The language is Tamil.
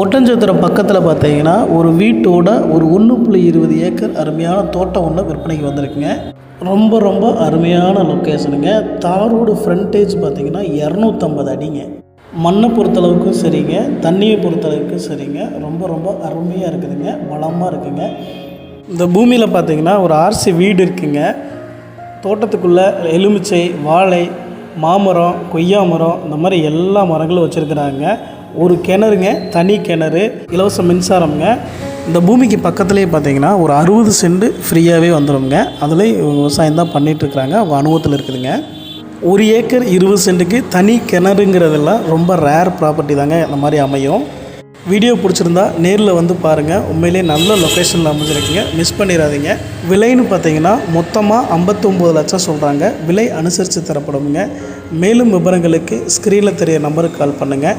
ஒட்டஞ்சத்திரம் பக்கத்தில் பார்த்தீங்கன்னா ஒரு வீட்டோட ஒரு ஒன்று புள்ளி இருபது ஏக்கர் அருமையான தோட்டம் ஒன்று விற்பனைக்கு வந்திருக்குங்க. ரொம்ப ரொம்ப அருமையான லொக்கேஷனுங்க தாரோடு ஃப்ரண்டேஜ் பார்த்தீங்கன்னா இரநூத்தம்பது அடிங்க. மண்ணை பொறுத்தளவுக்கும் சரிங்க. தண்ணியை பொறுத்தளவுக்கும் சரிங்க. ரொம்ப ரொம்ப அருமையாக இருக்குதுங்க. வளமாக இருக்குங்க. இந்த பூமியில் பார்த்தீங்கன்னா ஒரு ஆர்சி வீடு இருக்குங்க. தோட்டத்துக்குள்ளே எலுமிச்சை வாழை மாமரம் கொய்யா மரம் இந்த மாதிரி எல்லா மரங்களும் வச்சுருக்குறாங்க. ஒரு கிணறுங்க தனி கிணறு இலவச மின்சாரம்ங்க. இந்த பூமிக்கு பக்கத்துலேயே பார்த்தீங்கன்னா ஒரு அறுபது சென்ட் ஃப்ரீயாகவே வந்துடும்ங்க அதுலேயும் விவசாயம் தான் பண்ணிகிட்ருக்குறாங்க அவங்க அனுபவத்தில் இருக்குதுங்க. ஒரு ஏக்கர் இருபது சென்ட்டுக்கு தனி கிணறுங்கிறதெல்லாம் ரொம்ப ரேர் ப்ராப்பர்ட்டி தாங்க அந்த மாதிரி அமையும். வீடியோ பிடிச்சிருந்தா நேரில் வந்து பாருங்கள் உண்மையிலே நல்ல லொக்கேஷனில் அமைஞ்சிருக்கீங்க. மிஸ் பண்ணிடாதீங்க. விலைன்னு பார்த்தீங்கன்னா மொத்தமாக ஐம்பத்தொம்போது லட்சம் சொல்கிறாங்க விலை அனுசரித்து தரப்படுங்க மேலும் விவரங்களுக்கு ஸ்க்ரீனில் தெரிய நம்பருக்கு கால் பண்ணுங்கள்